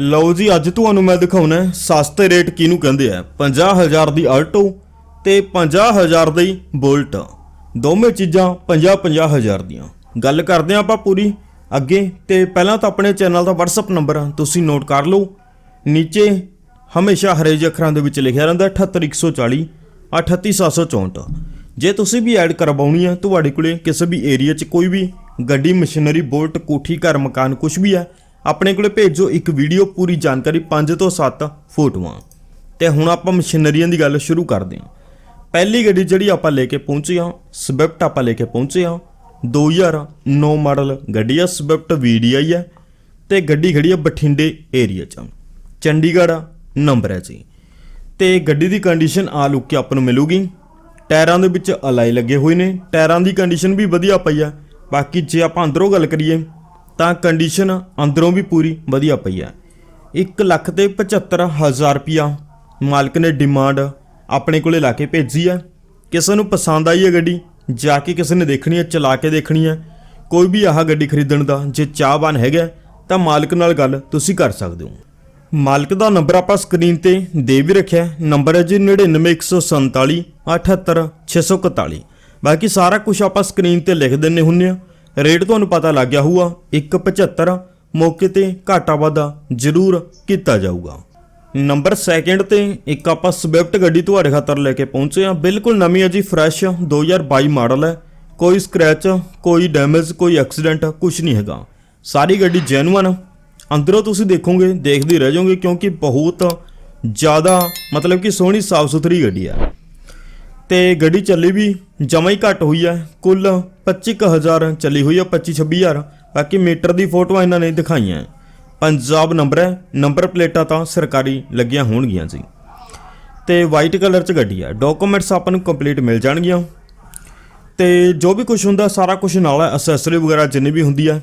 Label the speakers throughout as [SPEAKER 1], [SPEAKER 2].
[SPEAKER 1] ਲਓ ਜੀ, ਅੱਜ ਤੁਹਾਨੂੰ ਮੈਂ ਦਿਖਾਉਣਾ ਸਸਤੇ ਰੇਟ ਕਿਹਨੂੰ ਕਹਿੰਦੇ ਆ। 50000 ਦੀ ਆਲਟੋ ਤੇ 50000 ਦੀ ਬੋਲਟ। ਦੋਵੇਂ ਚੀਜ਼ਾਂ 50-50000 ਦੀਆਂ। ਗੱਲ ਕਰਦੇ ਹਾਂ ਆਪਾਂ ਪੂਰੀ ਅੱਗੇ ਤੇ ਪਹਿਲਾਂ ਤਾਂ ਆਪਣੇ ਚੈਨਲ ਦਾ WhatsApp ਨੰਬਰ ਤੁਸੀਂ ਨੋਟ ਕਰ ਲਓ। ਨੀਚੇ ਹਮੇਸ਼ਾ ਹਰੇ ਜਿਹੇ ਅੱਖਰਾਂ ਦੇ ਵਿੱਚ ਲਿਖਿਆ ਰਹਿੰਦਾ 78140 38764 ਜੇ ਤੁਸੀਂ ਵੀ ਐਡ ਕਰਵਾਉਣੀ ਹੈ, ਤੁਹਾਡੇ ਕੋਲੇ ਕਿਸੇ ਵੀ ਏਰੀਆ 'ਚ ਕੋਈ ਵੀ ਗੱਡੀ, ਮਸ਼ੀਨਰੀ, ਬੋਲਟ, ਕੋਠੀ, ਘਰ, ਮਕਾਨ ਕੁਝ ਵੀ ਹੈ ਆਪਣੇ ਕੋਲੇ ਭੇਜੋ ਇੱਕ ਵੀਡੀਓ ਪੂਰੀ ਜਾਣਕਾਰੀ 5 ਤੋਂ 7 ਫੋਟੋਆਂ। ਤੇ ਹੁਣ ਆਪਾਂ ਮਸ਼ੀਨਰੀਆਂ ਦੀ ਗੱਲ ਸ਼ੁਰੂ ਕਰਦੇ ਹਾਂ। ਪਹਿਲੀ ਗੱਡੀ ਜਿਹੜੀ ਆਪਾਂ ਲੈ ਕੇ ਪਹੁੰਚੇ ਹਾਂ ਸਵਿਫਟ ਆਪਾਂ ਲੈ ਕੇ ਪਹੁੰਚੇ ਹਾਂ। 2009 ਮਾਡਲ ਗੱਡੀ ਆ ਸਵਿਫਟ VDI ਹੈ ਤੇ ਗੱਡੀ ਖੜੀ ਆ ਬਠਿੰਡੇ ਏਰੀਆ 'ਚ। ਚੰਡੀਗੜ੍ਹ ਨੰਬਰ ਹੈ ਜੀ। ਤੇ ਗੱਡੀ ਦੀ ਕੰਡੀਸ਼ਨ ਆ ਲੁੱਕ ਕੇ ਆਪਾਂ ਨੂੰ ਮਿਲੂਗੀ। ਟਾਇਰਾਂ ਦੇ ਵਿੱਚ ਅਲਾਈ ਲੱਗੇ ਹੋਏ ਨੇ। ਟਾਇਰਾਂ ਦੀ ਕੰਡੀਸ਼ਨ ਵੀ ਵਧੀਆ ਪਈ ਆ। ਬਾਕੀ ਜੇ ਆਪਾਂ ਅੰਦਰੋਂ ਗੱਲ ਕਰੀਏ ਤਾਂ ਕੰਡੀਸ਼ਨ ਅੰਦਰੋਂ ਵੀ ਪੂਰੀ ਵਧੀਆ ਪਈ ਆ। 1 ਲੱਖ ਤੇ 75000 ਰੁਪਿਆ ਮਾਲਕ ਨੇ ਡਿਮਾਂਡ ਆਪਣੇ ਕੋਲੇ ਲਾ ਕੇ ਭੇਜੀ ਆ। ਕਿਸੇ ਨੂੰ ਪਸੰਦ ਆਈ ਹੈ ਗੱਡੀ, ਜਾ ਕੇ ਕਿਸੇ ਨੇ ਦੇਖਣੀ ਹੈ ਚਲਾ ਕੇ ਦੇਖਣੀ ਹੈ ਕੋਈ ਵੀ ਆਹ ਗੱਡੀ ਖਰੀਦਣ ਦਾ, ਜੇ ਚਾਹਵਾਨ ਹੈਗਾ, ਤਾਂ ਮਾਲਕ ਨਾਲ ਗੱਲ ਤੁਸੀਂ ਕਰ ਸਕਦੇ ਹੋ। ਮਾਲਕ ਦਾ ਨੰਬਰ ਆਪਾਂ ਸਕਰੀਨ ਤੇ ਦੇ ਵੀ ਰੱਖਿਆ। ਨੰਬਰ ਹੈ ਜੀ 99147 78641 ਬਾਕੀ ਸਾਰਾ ਕੁਝ ਆਪਾਂ ਸਕਰੀਨ ਤੇ ਲਿਖ ਦਿੰਨੇ ਹੁੰਨੇ ਆ। ਰੇਟ ਤੁਹਾਨੂੰ ਪਤਾ ਲੱਗ ਗਿਆ ਹੋਊਗਾ 175 ਮੌਕੇ ਤੇ ਘਾਟਾ ਵਾਧਾ ਜ਼ਰੂਰ ਕੀਤਾ ਜਾਊਗਾ। ਨੰਬਰ ਸੈਕਿੰਡ ਤੇ ਇੱਕ ਆਪਾਂ ਸਵਿਫਟ ਗੱਡੀ ਤੁਹਾਡੇ ਖਾਤਰ ਲੈ ਕੇ ਪਹੁੰਚੇ ਆ ਬਿਲਕੁਲ ਨਵੀਂ ਹੈ ਜੀ, ਫਰੈਸ਼ 2022 ਮਾਡਲ ਹੈ। ਕੋਈ ਸਕ੍ਰੈਚ ਕੋਈ ਡੈਮੇਜ ਕੋਈ ਐਕਸੀਡੈਂਟ ਕੁਝ ਨਹੀਂ ਹੈਗਾ। ਸਾਰੀ ਗੱਡੀ ਜੈਨੂਅਨ ਅੰਦਰੋਂ ਤੁਸੀਂ ਦੇਖੋਗੇ, ਦੇਖਦੇ ਰਹਿ ਜਾਓਗੇ ਕਿਉਂਕਿ ਬਹੁਤ ਜ਼ਿਆਦਾ ਮਤਲਬ ਕਿ ਸੋਹਣੀ ਸਾਫ਼ ਸੁਥਰੀ ਗੱਡੀ ਆ ਤੇ ਗੱਡੀ ਚੱਲੀ ਵੀ ਜਮਾ ਹੀ ਘੱਟ ਹੋਈ ਹੈ ਕੁੱਲ 25000 ਚੱਲੀ ਹੋਈ ਹੈ 25 26000 ਬਾਕੀ ਮੀਟਰ ਦੀ ਫੋਟੋਆਂ ਇਹਨਾਂ ਨੇ ਦਿਖਾਈਆਂ ਹੈ। ਪੰਜਾਬ ਨੰਬਰ ਹੈ, ਨੰਬਰ ਪਲੇਟਾਂ ਤਾਂ ਸਰਕਾਰੀ ਲੱਗੀਆਂ ਹੋਣਗੀਆਂ ਜੀ। ਤੇ ਵਾਈਟ ਕਲਰ 'ਚ ਗੱਡੀ ਹੈ ਡਾਕੂਮੈਂਟਸ ਆਪਾਂ ਨੂੰ ਕੰਪਲੀਟ ਮਿਲ ਜਾਣਗੀਆਂ। ਤੇ ਜੋ ਵੀ ਕੁਝ ਹੁੰਦਾ, ਸਾਰਾ ਕੁਝ ਨਾਲ ਹੈ ਅਸੈਸਰੀ ਵਗੈਰਾ ਜਿੰਨੀ ਵੀ ਹੁੰਦੀ ਹੈ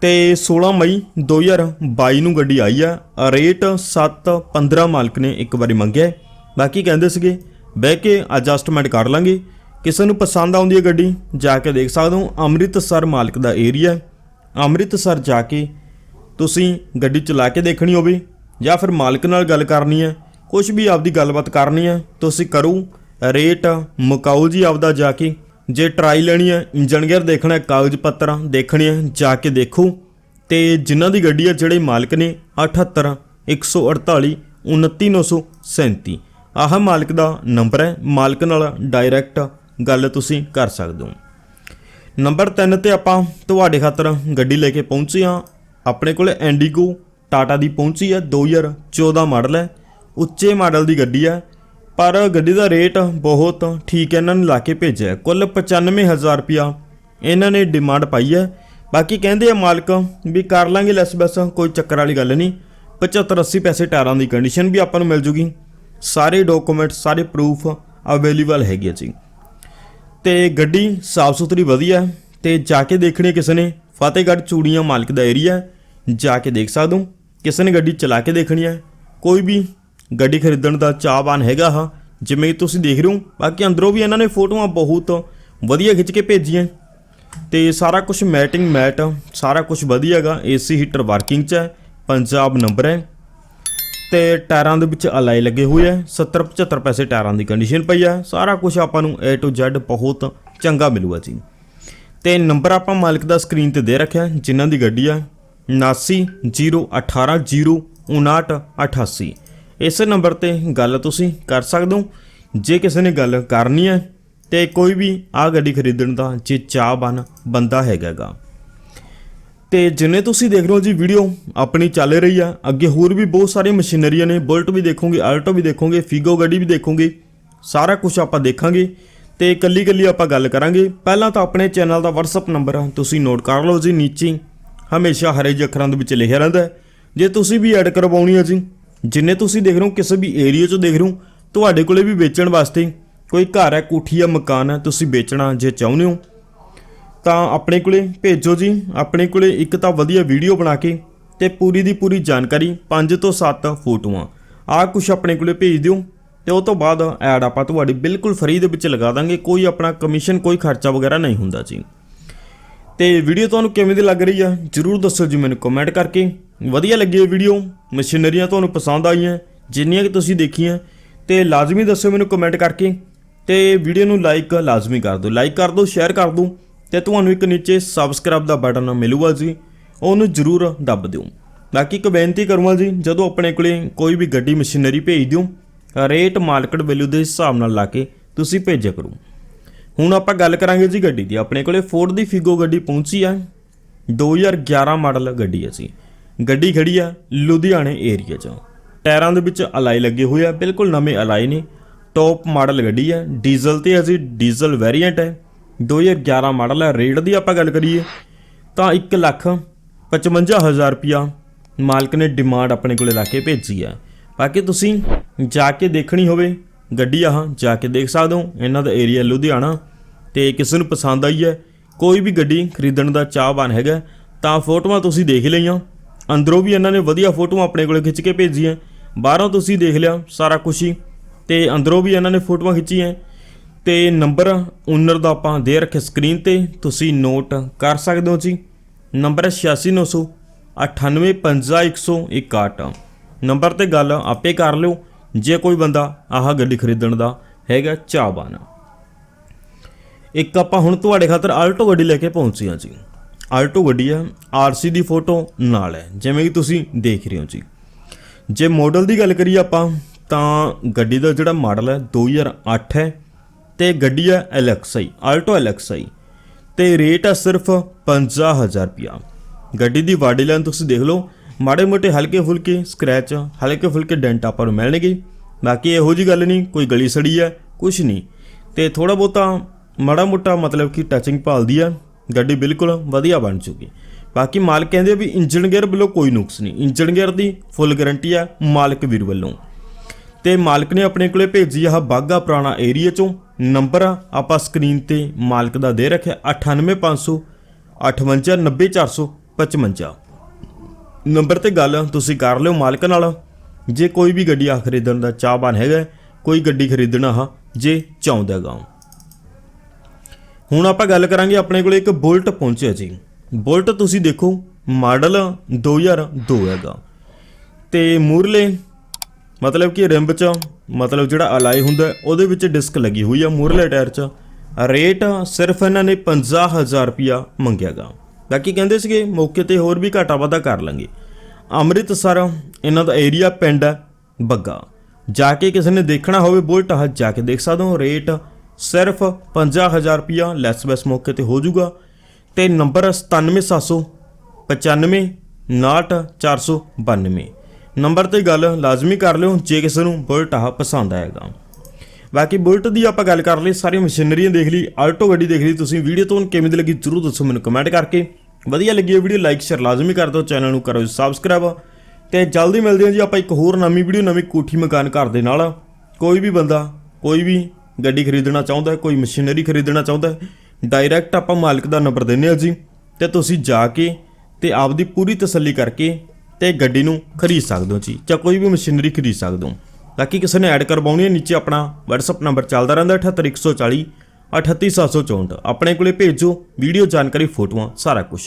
[SPEAKER 1] ਤੇ 16 ਮਈ 2022 ਨੂੰ ਗੱਡੀ ਆਈ ਆ। ਰੇਟ 715 ਮਾਲਕ ਨੇ ਇੱਕ ਵਾਰੀ ਮੰਗਿਆ। ਬਾਕੀ ਕਹਿੰਦੇ ਸੀਗੇ ਬਹਿ ਕੇ ਐਡਜਸਟਮੈਂਟ ਕਰ ਲਾਂਗੇ। ਕਿਸੇ ਨੂੰ ਪਸੰਦ ਆਉਂਦੀ ਹੈ ਗੱਡੀ, ਜਾ ਕੇ ਦੇਖ ਸਕਦੇ ਹੋ, ਅੰਮ੍ਰਿਤਸਰ ਮਾਲਕ ਦਾ ਏਰੀਆ ਅੰਮ੍ਰਿਤਸਰ ਜਾ ਕੇ ਤੁਸੀਂ ਗੱਡੀ ਚਲਾ ਕੇ ਦੇਖਣੀ ਹੋਵੇ, ਜਾਂ ਫਿਰ ਮਾਲਕ ਨਾਲ ਗੱਲ ਕਰਨੀ ਹੈ ਕੁਝ ਵੀ ਆਪਦੀ ਗੱਲਬਾਤ ਕਰਨੀ ਹੈ, ਤੁਸੀਂ ਕਰੋ ਰੇਟ ਮੁਕਾਓ ਜੀ ਆਪਦਾ ਜਾ ਕੇ। ਜੇ ਟਰਾਈ ਲੈਣੀ ਹੈ ਇੰਜਨ ਗੇਅਰ ਦੇਖਣਾ ਹੈ, ਕਾਗਜ਼ ਪੱਤਰ ਦੇਖਣੇ ਹੈ, ਜਾ ਕੇ ਦੇਖੋ। ਤੇ ਜਿਨ੍ਹਾਂ ਦੀ ਗੱਡੀ ਹੈ, ਜਿਹੜੇ ਮਾਲਕ ਨੇ 78 148 29937 ਆਹ ਮਾਲਕ ਦਾ ਨੰਬਰ ਹੈ, ਮਾਲਕ ਨਾਲ ਡਾਇਰੈਕਟ ਗੱਲ ਤੁਸੀਂ ਕਰ ਸਕਦੇ ਹੋ। ਨੰਬਰ 3 ਤੇ ਆਪਾਂ ਤੁਹਾਡੇ ਖਾਤਰ ਗੱਡੀ ਲੈ ਕੇ ਪਹੁੰਚੇ ਹਾਂ। ਆਪਣੇ ਕੋਲ ਐਂਡੀਗੋ ਟਾਟਾ ਦੀ ਪਹੁੰਚੀ ਹੈ 2014 ਮਾਡਲ ਹੈ। ਉੱਚੇ ਮਾਡਲ ਦੀ ਗੱਡੀ ਹੈ, ਪਰ ਗੱਡੀ ਦਾ ਰੇਟ ਬਹੁਤ ਠੀਕ ਹੈ, ਇਹਨਾਂ ਨੇ ਲਾ ਕੇ ਭੇਜਿਆ ਹੈ। ਕੁੱਲ 95000 ਰੁਪਿਆ ਇਹਨਾਂ ਨੇ ਡਿਮਾਂਡ ਪਾਈ ਹੈ। ਬਾਕੀ ਕਹਿੰਦੇ ਆ ਮਾਲਕ ਵੀ ਕਰ ਲਾਂਗੇ ਲੈਸ ਬਸ, ਕੋਈ ਚੱਕਰ ਵਾਲੀ ਗੱਲ ਨਹੀਂ। 75 80 ਪੈਸੇ ਟਾਇਰਾਂ ਦੀ ਕੰਡੀਸ਼ਨ ਵੀ ਆਪਾਂ ਨੂੰ ਮਿਲ ਜੂਗੀ। ਸਾਰੇ ਡਾਕੂਮੈਂਟ ਸਾਰੇ ਪ੍ਰੂਫ ਅਵੇਲੇਬਲ ਹੈਗੇ ਆ ਜੀ। ਤੇ ਗੱਡੀ ਸਾਫ਼ ਸੁਥਰੀ ਵਧੀਆ ਹੈ ਤੇ ਜਾ ਕੇ ਦੇਖਣੀ ਕਿਸੇ ਨੇ, ਫਤਿਹਗੜ੍ਹ ਚੂੜੀਆਂ ਮਾਲਕ ਦਾ ਏਰੀਆ ਜਾ ਕੇ ਦੇਖ ਸਕਦੇ ਹੋ। ਕਿਸੇ ਨੇ ਗੱਡੀ ਚਲਾ ਕੇ ਦੇਖਣੀ ਹੈ, ਕੋਈ ਵੀ ਗੱਡੀ ਖਰੀਦਣ ਦਾ ਚਾਹਵਾਨ ਹੈਗਾ ਹਾਂ, ਜਿਵੇਂ ਤੁਸੀਂ ਦੇਖ ਰਹੇ ਹੋ, ਬਾਕੀ ਅੰਦਰੋਂ ਵੀ ਇਹਨਾਂ ਨੇ ਫੋਟੋਆਂ ਬਹੁਤ ਵਧੀਆ ਖਿੱਚ ਕੇ ਭੇਜੀਆਂ। ਤੇ ਸਾਰਾ ਕੁਝ ਮੈਟਿੰਗ ਮੈਟ ਸਾਰਾ ਕੁਝ ਵਧੀਆ ਹੈਗਾ ਏਸੀ ਹੀਟਰ ਵਰਕਿੰਗ 'ਚ ਹੈ, ਪੰਜਾਬ ਨੰਬਰ ਹੈ। ਤੇ ਟਾਇਰਾਂ ਦੇ ਵਿੱਚ ਅਲਾਈ ਲੱਗੇ ਹੋਏ ਆ। 70 75 ਪੈਸੇ ਟਾਇਰਾਂ ਦੀ ਕੰਡੀਸ਼ਨ ਪਈ ਆ। ਸਾਰਾ ਕੁਝ ਆਪਾਂ ਨੂੰ A to Z ਬਹੁਤ ਚੰਗਾ ਮਿਲੂਗਾ ਜੀ। ਤੇ ਨੰਬਰ ਆਪਾਂ ਮਾਲਕ ਦਾ ਸਕਰੀਨ ਤੇ ਦੇ ਰੱਖਿਆ, ਜਿਨ੍ਹਾਂ ਦੀ ਗੱਡੀ ਆ 7901805988 ਇਸ ਨੰਬਰ ਤੇ ਗੱਲ ਤੁਸੀਂ ਕਰ ਸਕਦੇ ਹੋ। ਜੇ ਕਿਸੇ ਨੇ ਗੱਲ ਕਰਨੀ ਹੈ ਤੇ ਕੋਈ ਵੀ ਆ ਗੱਡੀ ਖਰੀਦਣ ਦਾ ਜੇ ਚਾਹਵਾਨ ਬੰਦਾ ਹੈਗਾਗਾ ਤੇ ਜਿੰਨੇ ਤੁਸੀਂ ਦੇਖ ਰਹੇ ਹੋ ਜੀ ਵੀਡੀਓ ਆਪਣੀ ਚੱਲ ਰਹੀ ਆ। ਅੱਗੇ ਹੋਰ ਵੀ ਬਹੁਤ ਸਾਰੀਆਂ ਮਸ਼ੀਨਰੀਆਂ ਨੇ। ਬੁਲਟ ਵੀ ਦੇਖੋਗੇ ਆਲਟੋ ਵੀ ਦੇਖੋਗੇ ਫੀਗੋ ਗੱਡੀ ਵੀ ਦੇਖੋਗੇ। ਸਾਰਾ ਕੁਝ ਆਪਾਂ ਦੇਖਾਂਗੇ ਤੇ ਇਕੱਲੀ ਇਕੱਲੀ ਆਪਾਂ ਗੱਲ ਕਰਾਂਗੇ। ਪਹਿਲਾਂ ਤਾਂ ਆਪਣੇ ਚੈਨਲ ਦਾ WhatsApp ਨੰਬਰ ਆ, ਤੁਸੀਂ ਨੋਟ ਕਰ ਲਓ ਜੀ ਨੀਚੇ। ਹਮੇਸ਼ਾ ਹਰੇ ਅੱਖਰਾਂ ਦੇ ਵਿੱਚ ਲਿਖਿਆ ਰਹਿੰਦਾ ਜੇ ਤੁਸੀਂ ਵੀ ਐਡ ਕਰਵਾਉਣੀ ਹੈ ਜੀ, ਜਿੰਨੇ ਤੁਸੀਂ ਦੇਖ ਰਹੇ ਹੋ, ਕਿਸੇ ਵੀ ਏਰੀਆ 'ਚੋਂ ਦੇਖ ਰਹੇ ਹੋ, ਤੁਹਾਡੇ ਕੋਲੇ ਵੀ ਵੇਚਣ ਵਾਸਤੇ ਕੋਈ ਘਰ ਹੈ, ਕੋਠੀ ਹੈ, ਮਕਾਨ ਹੈ, ਤੁਸੀਂ ਵੇਚਣਾ ਜੇ ਚਾਹੁੰਦੇ ਹੋ। ਤਾਂ ਆਪਣੇ ਕੋਲੇ ਭੇਜੋ ਜੀ। ਆਪਣੇ ਕੋਲੇ ਇੱਕ ਤਾਂ ਵਧੀਆ ਵੀਡੀਓ ਬਣਾ ਕੇ ਤੇ ਪੂਰੀ ਦੀ ਪੂਰੀ ਜਾਣਕਾਰੀ 5 ਤੋਂ 7 ਫੋਟੋਆਂ। ਆਹ ਕੁਝ ਆਪਣੇ ਕੋਲੇ ਭੇਜ ਦਿਓ ਤੇ ਉਹ ਤੋਂ ਬਾਅਦ ਐਡ ਆਪਾਂ ਤੁਹਾਡੀ ਬਿਲਕੁਲ ਫ੍ਰੀ ਦੇ ਵਿੱਚ ਲਗਾ ਦਾਂਗੇ। ਕੋਈ ਆਪਣਾ ਕਮਿਸ਼ਨ, ਕੋਈ ਖਰਚਾ ਵਗੈਰਾ ਨਹੀਂ ਹੁੰਦਾ ਜੀ। ਤੇ ਵੀਡੀਓ ਤੁਹਾਨੂੰ ਕਿਵੇਂ ਦੀ ਲੱਗ ਰਹੀ ਆ, ਜਰੂਰ ਦੱਸੋ ਜੀ ਮੈਨੂੰ ਕਮੈਂਟ ਕਰਕੇ। ਵਧੀਆ ਲੱਗੀ ਇਹ ਵੀਡੀਓ, ਮਸ਼ੀਨਰੀਆਂ ਤੁਹਾਨੂੰ ਪਸੰਦ ਆਈਆਂ, ਜਿੰਨੀਆਂ ਕਿ ਤੁਸੀਂ ਦੇਖੀਆਂ। ਤੇ ਲਾਜ਼ਮੀ ਦੱਸੋ ਮੈਨੂੰ ਕਮੈਂਟ ਕਰਕੇ ਤੇ ਵੀਡੀਓ ਨੂੰ ਲਾਈਕ ਲਾਜ਼ਮੀ ਕਰ ਦਿਓ। ਲਾਈਕ ਕਰ ਦਿਓ ਸ਼ੇਅਰ ਕਰ ਦਿਓ। ਤੇ ਤੁਹਾਨੂੰ ਇੱਕ ਨੀਚੇ ਸਬਸਕ੍ਰਾਈਬ ਦਾ ਬਟਨ ਮਿਲੂਗਾ ਜੀ, ਉਹਨੂੰ ਜਰੂਰ ਦੱਬ ਦਿਓ। ਬਾਕੀ ਇੱਕ ਬੇਨਤੀ ਕਰੂੰਗਾ ਜੀ, ਜਦੋਂ ਆਪਣੇ ਕੋਲੇ ਕੋਈ ਵੀ ਗੱਡੀ ਮਸ਼ੀਨਰੀ ਭੇਜ ਦਿਓ ਰੇਟ ਮਾਰਕੀਟ ਵੈਲਿਊ ਦੇ ਹਿਸਾਬ ਨਾਲ ਲਾ ਕੇ ਤੁਸੀਂ ਭੇਜਿਆ ਕਰੋ। ਹੁਣ ਆਪਾਂ ਗੱਲ ਕਰਾਂਗੇ ਜੀ ਗੱਡੀ ਦੀ। ਆਪਣੇ ਕੋਲੇ ਫੋਰਡ ਦੀ ਫਿਗੋ ਗੱਡੀ ਪਹੁੰਚੀ ਆ। 2011 ਮਾਡਲ ਗੱਡੀ ਹੈ ਜੀ। ਗੱਡੀ ਖੜੀ ਆ ਲੁਧਿਆਣੇ ਏਰੀਆ 'ਚ। ਟਾਇਰਾਂ ਦੇ ਵਿੱਚ ਅਲਾਈ ਲੱਗੇ ਹੋਏ ਆ, ਬਿਲਕੁਲ ਨਵੇਂ ਅਲਾਈ ਨੇ। ਟੌਪ ਮਾਡਲ ਗੱਡੀ ਹੈ ਡੀਜ਼ਲ ਤੇ ਅਸੀਂ ਡੀਜ਼ਲ ਵੇਰੀਐਂਟ ਹੈ 2011 ਮਾਡਲ ਹੈ, ਰੇਟ ਦੀ ਆਪਾਂ ਗੱਲ ਕਰੀਏ, ਤਾਂ 1 ਲੱਖ 55000 ਰੁਪਿਆ ਮਾਲਕ ਨੇ ਡਿਮਾਂਡ ਆਪਣੇ ਕੋਲੇ ਲਾ ਕੇ ਭੇਜੀ ਹੈ। ਬਾਕੀ ਤੁਸੀਂ ਜਾ ਕੇ ਦੇਖਣੀ ਹੋਵੇ ਗੱਡੀ ਆਹ, ਜਾ ਕੇ ਦੇਖ ਸਕਦੇ ਹੋ, ਇਹਨਾਂ ਦਾ ਏਰੀਆ ਲੁਧਿਆਣਾ ਤੇ ਕਿਸੇ ਨੂੰ ਪਸੰਦ ਆਈ ਹੈ, ਕੋਈ ਵੀ ਗੱਡੀ ਖਰੀਦਣ ਦਾ ਚਾਹਵਾਨ ਹੈਗਾ ਤਾਂ ਫੋਟੋਆਂ ਤੁਸੀਂ ਦੇਖ ਲਈਆਂ, ਅੰਦਰੋਂ ਵੀ ਇਹਨਾਂ ਨੇ ਵਧੀਆ ਫੋਟੋਆਂ ਆਪਣੇ ਕੋਲੇ ਖਿੱਚ ਕੇ ਭੇਜੀਆਂ, ਬਾਹਰੋਂ ਤੁਸੀਂ ਦੇਖ ਲਿਆ ਸਾਰਾ ਕੁਝ ਹੀ ਤੇ ਅੰਦਰੋਂ ਵੀ ਇਹਨਾਂ ਨੇ ਫੋਟੋਆਂ ਖਿੱਚੀਆਂ। ਤੇ ਨੰਬਰ ਓਨਰ ਦਾ ਆਪਾਂ ਦੇ ਰੱਖਿਆ ਸਕਰੀਨ ਤੇ, ਤੁਸੀਂ ਨੋਟ ਕਰ ਸਕਦੇ ਹੋ ਜੀ। ਨੰਬਰ ਹੈ 86900 985161 ਨੰਬਰ ਤੇ ਗੱਲ ਆਪੇ ਕਰ ਲਿਓ, ਜੇ ਕੋਈ ਬੰਦਾ ਆਹ ਗੱਡੀ ਖਰੀਦਣ ਦਾ ਹੈਗਾ ਚਾਹਵਾਨ। ਇੱਕ ਆਪਾਂ ਹੁਣ ਤੁਹਾਡੇ ਖਾਤਰ ਆਲਟੋ ਗੱਡੀ ਲੈ ਕੇ ਪਹੁੰਚੇ ਹਾਂ ਜੀ। ਆਲਟੋ ਗੱਡੀ ਆ ਆਰਸੀ ਦੀ ਫੋਟੋ ਨਾਲ ਹੈ, ਜਿਵੇਂ ਕਿ ਤੁਸੀਂ ਦੇਖ ਰਹੇ ਹੋ ਜੀ। ਜੇ ਮਾਡਲ ਦੀ ਗੱਲ ਕਰੀਏ ਆਪਾਂ, ਤਾਂ ਗੱਡੀ ਦਾ ਜਿਹੜਾ ਮਾਡਲ ਹੈ 2008 ਹੈ। ਤੇ ਗੱਡੀ ਹੈ ਐਲਐਕਸਆਈ, ਆਲਟੋ ਐਲਐਕਸਆਈ, ਤੇ ਰੇਟ ਹੈ ਸਿਰਫ 50000 ਰੁਪਿਆ ਗੱਡੀ ਦੀ ਬਾਡੀ ਲਾਈਨ ਤੁਸੀਂ ਦੇਖ ਲਓ, ਮਾੜੇ ਮੋਟੇ ਹਲਕੇ ਫੁਲਕੇ ਸਕ੍ਰੈਚ ਹਲਕੇ ਫੁਲਕੇ ਡੈਂਟ ਆਪਾਂ ਨੂੰ ਮਿਲਣਗੇ। ਬਾਕੀ ਇਹੋ ਜੀ ਗੱਲ ਨਹੀਂ, ਕੋਈ ਗਲੀ ਸੜੀ ਹੈ ਕੁਝ ਨਹੀਂ। ਤੇ ਥੋੜਾ ਬਹੁਤਾ ਮਾੜਾ ਮੋਟਾ ਮਤਲਬ ਕਿ ਟੱਚਿੰਗ ਭਾਲਦੀ ਆ, ਗੱਡੀ ਬਿਲਕੁਲ ਵਧੀਆ ਬਣ ਚੁੱਕੀ। ਬਾਕੀ ਮਾਲਕ ਕਹਿੰਦੇ ਵੀ ਇੰਜਨ ਗੇਅਰ ਵੱਲੋਂ ਕੋਈ ਨੁਕਸ ਨਹੀਂ। ਇੰਜਨ ਗੇਅਰ ਦੀ ਫੁੱਲ ਗਾਰੰਟੀ ਆ ਮਾਲਕ ਵੀਰ ਵੱਲੋਂ। ਤੇ ਮਾਲਕ ਨੇ ਆਪਣੇ ਕੋਲੇ ਭੇਜੀ ਆ ਬਾਗਾ ਪੁਰਾਣਾ ਏਰੀਆ ਚੋਂ ਨੰਬਰ। ਆਪਾਂ ਸਕਰੀਨ ਤੇ ਮਾਲਕ ਦਾ ਦੇ ਰੱਖਿਆ 98500 5890455 ਨੰਬਰ ਤੇ ਗੱਲ ਤੁਸੀਂ ਕਰ ਲਿਓ ਮਾਲਕ ਨਾਲ। ਜੇ ਕੋਈ ਵੀ ਗੱਡੀ ਆ ਖਰੀਦਣ ਦਾ ਚਾਹਵਾਨ ਹੈਗਾ, ਕੋਈ ਗੱਡੀ ਖਰੀਦਣਾ ਆ ਜੇ ਚਾਹੁੰਦਾ ਗਾ ਹੁਣ ਆਪਾਂ ਗੱਲ ਕਰਾਂਗੇ ਆਪਣੇ ਕੋਲੇ ਇੱਕ ਬੁਲਟ ਪਹੁੰਚਿਆ ਜੀ। ਬੁਲਟ ਤੁਸੀਂ ਦੇਖੋ ਮਾਡਲ 2002 ਹੈਗਾ। ਤੇ ਮੂਰਲੇ ਮਤਲਬ ਕਿ ਰਿੰਬ 'ਚ, ਮਤਲਬ ਜਿਹੜਾ ਅਲਾਈ ਹੁੰਦਾ, ਉਹਦੇ ਵਿੱਚ ਡਿਸਕ ਲੱਗੀ ਹੋਈ ਆ ਮੂਰਲੇ ਟਾਇਰ 'ਚ। ਰੇਟ ਸਿਰਫ ਇਹਨਾਂ ਨੇ 50000 ਰੁਪਿਆ ਮੰਗਿਆਗਾ। ਬਾਕੀ ਕਹਿੰਦੇ ਸੀਗੇ, ਮੌਕੇ ਤੇ ਹੋਰ ਵੀ ਘਾਟਾ ਵਾਧਾ ਕਰ ਲਾਂਗੇ। ਅੰਮ੍ਰਿਤਸਰ, ਇਹਨਾਂ ਦਾ ਏਰੀਆ ਪਿੰਡ ਹੈ, ਬੱਗਾ। ਜਾ ਕੇ ਕਿਸੇ ਨੇ ਦੇਖਣਾ ਹੋਵੇ ਬੁਲਟ ਆ ਜਾ ਕੇ ਦੇਖ ਸਕਦੇ ਹੋ, ਰੇਟ ਸਿਰਫ 50000 ਰੁਪਿਆ ਲੈਸ ਬੈਸ ਮੌਕੇ ਤੇ ਹੋ ਜਾਊਗਾ। ਤੇ ਨੰਬਰ 97700 95 492 ਨੰਬਰ ਤੇ ਗੱਲ ਲਾਜ਼ਮੀ ਕਰ ਲਿਓ ਜੇ ਕਿਸੇ ਨੂੰ ਬੁਲਟ ਆਹ ਪਸੰਦ ਆਏਗਾ। ਬਾਕੀ ਬੁਲਟ ਦੀ ਆਪਾਂ ਗੱਲ ਕਰ ਲਈ, ਸਾਰੀਆਂ ਮਸ਼ੀਨਰੀਆਂ ਦੇਖ ਲਈ, ਆਲਟੋ ਗੱਡੀ ਦੇਖ ਲਈ ਤੁਸੀਂ। ਵੀਡੀਓ ਤੋਂ ਕਿਵੇਂ ਦੀ ਲੱਗੀ ਜਰੂਰ ਦੱਸੋ ਮੈਨੂੰ ਕਮੈਂਟ ਕਰਕੇ। ਵਧੀਆ ਲੱਗੀ ਇਹ ਵੀਡੀਓ ਲਾਈਕ ਸ਼ੇਅਰ ਲਾਜ਼ਮੀ ਕਰ ਦਿਓ ਚੈਨਲ ਨੂੰ ਕਰੋ ਸਬਸਕ੍ਰਾਈਬ ਤੇ ਜਲਦੀ ਮਿਲਦੇ ਹਾਂ ਜੀ ਆਪਾਂ ਇੱਕ ਹੋਰ ਨਵੀਂ ਵੀਡੀਓ, ਨਵੀਂ ਕੋਠੀ ਮਕਾਨ ਘਰ ਦੇ ਨਾਲ। ਕੋਈ ਵੀ ਬੰਦਾ, ਕੋਈ ਵੀ ਗੱਡੀ ਖਰੀਦਣਾ ਚਾਹੁੰਦਾ ਕੋਈ ਮਸ਼ੀਨਰੀ ਖਰੀਦਣਾ ਚਾਹੁੰਦਾ ਡਾਇਰੈਕਟ ਆਪਾਂ ਮਾਲਕ ਦਾ ਨੰਬਰ ਦਿੰਨੇ ਆ ਜੀ। ਤੇ ਤੁਸੀਂ ਜਾ ਕੇ ਤੇ ਆਪਦੀ ਪੂਰੀ ਤਸੱਲੀ ਕਰਕੇ ਤੇ ਗੱਡੀ ਨੂੰ ਖਰੀਦ ਸਕਦੇ ਹੋ ਜੀ, ਜਾਂ ਕੋਈ ਵੀ ਮਸ਼ੀਨਰੀ ਖਰੀਦ ਸਕਦੇ ਹੋ। ਬਾਕੀ ਕਿਸੇ ਨੇ ਐਡ ਕਰਵਾਉਣੀ ਹੈ, ਨੀਚੇ ਆਪਣਾ WhatsApp ਨੰਬਰ ਚੱਲਦਾ ਰਹਿੰਦਾ 78140 38764 ਆਪਣੇ ਕੋਲੇ ਭੇਜੋ, ਵੀਡੀਓ ਜਾਣਕਾਰੀ, ਫੋਟੋਆਂ, ਸਾਰਾ ਕੁਝ